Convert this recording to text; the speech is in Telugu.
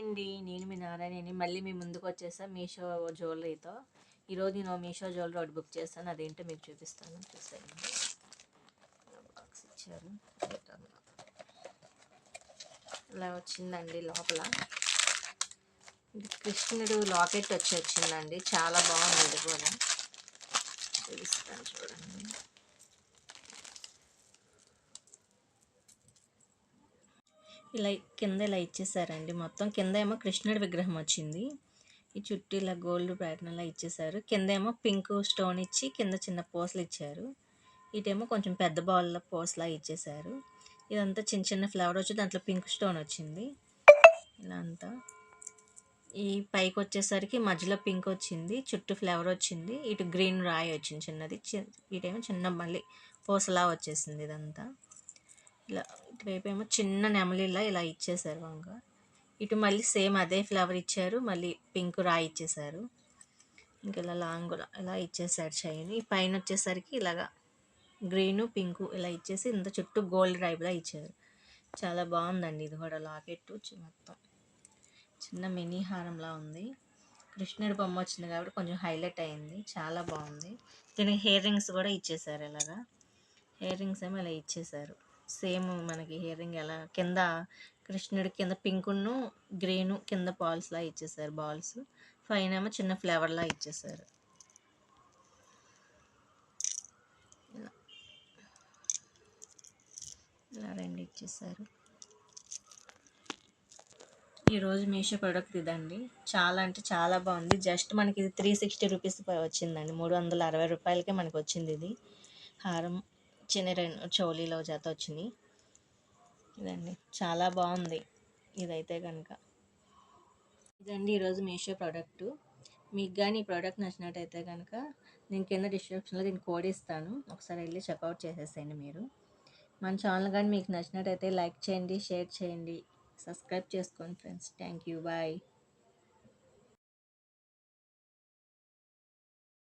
అండి నేను మీ నారాయణని మళ్ళీ మీ ముందుకు వచ్చేసా మీషో జ్యువెలరీతో. ఈరోజు నేను మీషో జ్యువెలరీ ఒకటి బుక్ చేస్తాను. అదేంటో మీకు చూపిస్తాను. చూసాను బాక్స్ ఇచ్చారు. ఇలా వచ్చిందండి లోపల. ఇది కృష్ణుడు లాకెట్ వచ్చి వచ్చిందండి. చాలా బాగుంది ఇది కూడా. చూపిస్తాను చూడండి. ఇలా కింద ఇలా ఇచ్చేసారండి. మొత్తం కింద ఏమో కృష్ణుడి విగ్రహం వచ్చింది. ఈ చుట్టూ ఇలా గోల్డ్ ప్యాటర్న్ అలా ఇచ్చేసారు. కింద ఏమో పింక్ స్టోన్ ఇచ్చి కింద చిన్న పూసలు ఇచ్చారు. ఇటేమో కొంచెం పెద్ద బాల్ పూసలా ఇచ్చేసారు. ఇదంతా చిన్న చిన్న ఫ్లవర్ వచ్చి దాంట్లో పింక్ స్టోన్ వచ్చింది. ఇలా అంతా. ఈ పైకి వచ్చేసరికి మధ్యలో పింక్ వచ్చింది. చుట్టూ ఫ్లవర్ వచ్చింది. ఇటు గ్రీన్ రాయి వచ్చింది చిన్నది. చి- ఇటేమో చిన్న మళ్ళీ పూసలా వచ్చేసింది ఇదంతా. ఇలా ఇటువైపు ఏమో చిన్న నెమలిలా ఇలా ఇచ్చేసారు వంగ ఇటు మళ్ళీ సేమ్ అదే ఫ్లవర్ ఇచ్చారు మళ్ళీ పింక్ రాయి ఇచ్చేసారు ఇంక ఇలా లాంగ్ ఇలా ఇచ్చేసారు చైన్. ఈ పైన వచ్చేసరికి ఇలాగా గ్రీను పింకు ఇలా ఇచ్చేసి ఇంత చుట్టూ గోల్డ్ రైబ్లా ఇచ్చారు. చాలా బాగుందండి ఇది కూడా లాకెట్ మొత్తం. చిన్న మినీ హారంలా ఉంది. కృష్ణుడి బొమ్మ వచ్చింది కాబట్టి కొంచెం హైలైట్ అయింది. చాలా బాగుంది. దీనికి హెయిర్ రింగ్స్ కూడా ఇచ్చేసారు ఇలాగా. హెయిర్ రింగ్స్ ఏమో ఇలా ఇచ్చేసారు సేమ్ మనకి హియరింగ్ రింగ్ ఎలా కింద కృష్ణుడి కింద పింకును గ్రీను కింద బాల్స్లా ఇచ్చేసారు బాల్స్. పైన ఏమో చిన్న ఫ్లేవర్లా ఇచ్చేసారు. ఇలా. ఇలా రెండు ఇచ్చేసారు. ఈరోజు మీషో ప్రోడక్ట్ ఇదండి. చాలా అంటే చాలా బాగుంది. జస్ట్ మనకి ఇది త్రీ సిక్స్టీ రూపీస్ వచ్చిందండి. మూడు వందల అరవై రూపాయలకే మనకు వచ్చింది ఇది. హారం చిన్న రెండు చోలీలో జత వచ్చినాయి ఇదండి. చాలా బాగుంది. ఇదైతే కనుక ఇదండి ఈరోజు మీషో ప్రోడక్ట్. మీకు కానీ ఈ ప్రోడక్ట్ నచ్చినట్టయితే కనుక నేను కింద డిస్క్రిప్షన్లో దీన్ని కోడ్ ఇస్తాను. ఒకసారి వెళ్ళి చెక్అవుట్ చేసేసేయండి మీరు. మన ఛానల్ కానీ మీకు నచ్చినట్టయితే లైక్ చేయండి షేర్ చేయండి. సబ్స్క్రైబ్ చేసుకోండి ఫ్రెండ్స్. Thank you. బాయ్.